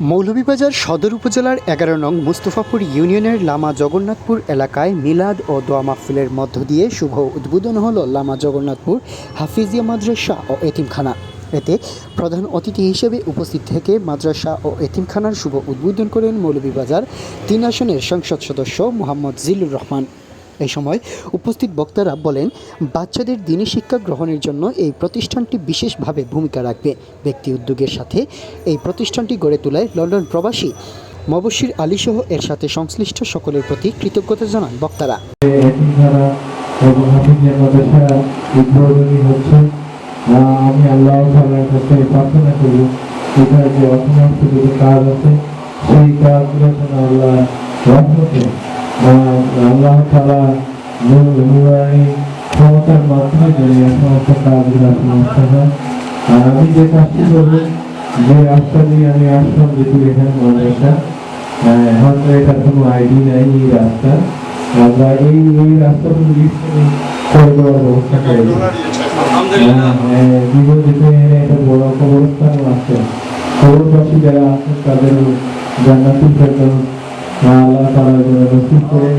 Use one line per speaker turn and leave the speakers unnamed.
মৌলভীবাজার সদর উপজেলার এগারো নং মুস্তফাপুর ইউনিয়নের লামা জগন্নাথপুর এলাকায় মিলাদ ও দোয়া মাহফিলের মধ্য দিয়ে শুভ উদ্বোধন হল লামা জগন্নাথপুর হাফিজিয়া মাদ্রাসা ও এতিমখানা। এতে প্রধান অতিথি হিসেবে উপস্থিত থেকে মাদ্রাসা ও এতিমখানার শুভ উদ্বোধন করেন মৌলভীবাজার তিন আসনের সংসদ সদস্য মোহাম্মদ জিলুর রহমান। এই সময় উপস্থিত বক্তারা বলেন, বাচ্চাদের দিনী শিক্ষা গ্রহণের জন্য এই প্রতিষ্ঠানটি বিশেষভাবে ভূমিকা রাখবে। ব্যক্তি উদ্যোগের সাথে এই প্রতিষ্ঠানটি গড়ে তোলায় লন্ডন প্রবাসী মবশির আলী সহ এর সাথে সংশ্লিষ্ট সকলের প্রতি কৃতজ্ঞতা জানান বক্তারা।
আমি আল্লাহ কাছে প্রার্থনা করি এখানে যে কাজ আছে সেই কাজগুলো যেন আল্লাহ রহমতে আল্লাহ তাআলা নূর নুরানি ক্ষমতার মাধ্যমে এই সমস্ত কাজগুলো সমাপ্ত হয় আর আমি যে কাজটি করব যে রাস্তা দিয়ে আমি আসলাম যেহেতু এখানে মাদ্রাসা হ্যাঁ, হয়তো এটা কোনো আইডি নাই এই রাস্তা আমরা এই এই রাস্তাগুলো করে দেওয়ার ব্যবস্থা করেছি হ্যাঁ, হ্যাঁ, একটা বড় কবরস্থানও আছে কবরবাসী যারা আছেন তাদের জান্নাতুল ফেরদৌস আল্লাহ তাআলা যেন নসিব করে